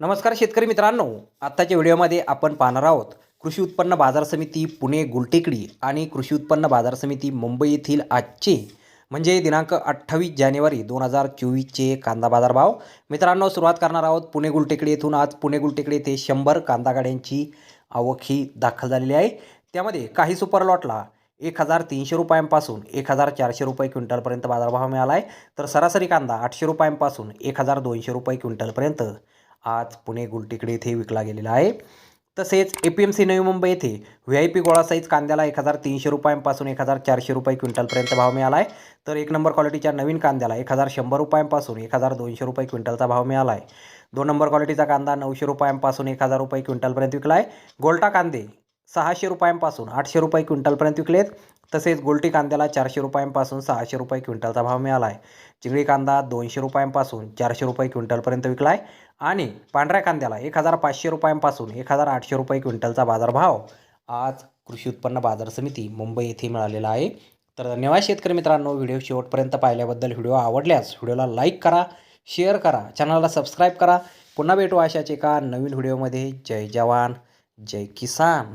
नमस्कार शेतकरी मित्रांनो. आत्ताच्या व्हिडिओमध्ये आपण पाहणार आहोत कृषी उत्पन्न बाजार समिती पुणे गुलटेकडी आणि कृषी उत्पन्न बाजार समिती मुंबई येथील आजचे म्हणजे दिनांक अठ्ठावीस जानेवारी दोन हजार चोवीसचे कांदा बाजार भाव मित्रांनो सुरुवात करणार आहोत पुणे गुलटेकडी येथून. आज पुणे गुलटेकडी येथे शंभर कांदा गाड्यांची आवक ही दाखल झालेली आहे. त्यामध्ये काही सुपर लॉटला एक हजार तीनशे रुपयांपासून एक हजार चारशे रुपये क्विंटलपर्यंत बाजारभाव मिळाला आहे. तर सरासरी कांदा आठशे रुपयांपासून एक हजार दोनशे रुपये क्विंटलपर्यंत आज पुणे गुलटेकडे येथे विकला गेलेला आहे. तसेच A P M C Navi Mumbai येथे व्ही आय पी गोळा साईज कांद्याला एक हजार तीनशे रुपयांपासून एक हजार चारशे रुपये क्विंटलपर्यंत भाव मिळाला आहे तर एक नंबर क्वालिटीच्या नवीन कांद्याला एक हजार शंभर रुपयांपासून एक हजार दोनशे रुपये क्विंटलचा भाव मिळाला आहे दोन नंबर क्वालिटीचा कांदा नऊशे रुपयांपासून एक हजार रुपये क्विंटलपर्यंत विकला आहे गोल्टा कांदे सहाशे रुपयांपासून आठशे रुपये क्विंटलपर्यंत विकलेत. तसेच गोल्टी कांद्याला चारशे रुपयांपासून सहाशे रुपये क्विंटलचा भाव मिळाला आहे चिंगळी कांदा दोनशे रुपयांपासून चारशे रुपये क्विंटलपर्यंत विकला आहे आणि पांढऱ्या कांद्याला एक हजार पाचशे रुपयांपासून एक हजार आठशे रुपये क्विंटलचा बाजारभाव आज कृषी उत्पन्न बाजार समिती मुंबई येथे मिळालेला आहे. तर धन्यवाद शेतकरी मित्रांनो व्हिडिओ शेवटपर्यंत पाहिल्याबद्दल व्हिडिओ आवडल्यास व्हिडिओला लाईक करा शेअर करा चॅनलला सबस्क्राईब करा. पुन्हा भेटू अशाच एका नवीन व्हिडिओमध्ये. जय जवान जय किसान.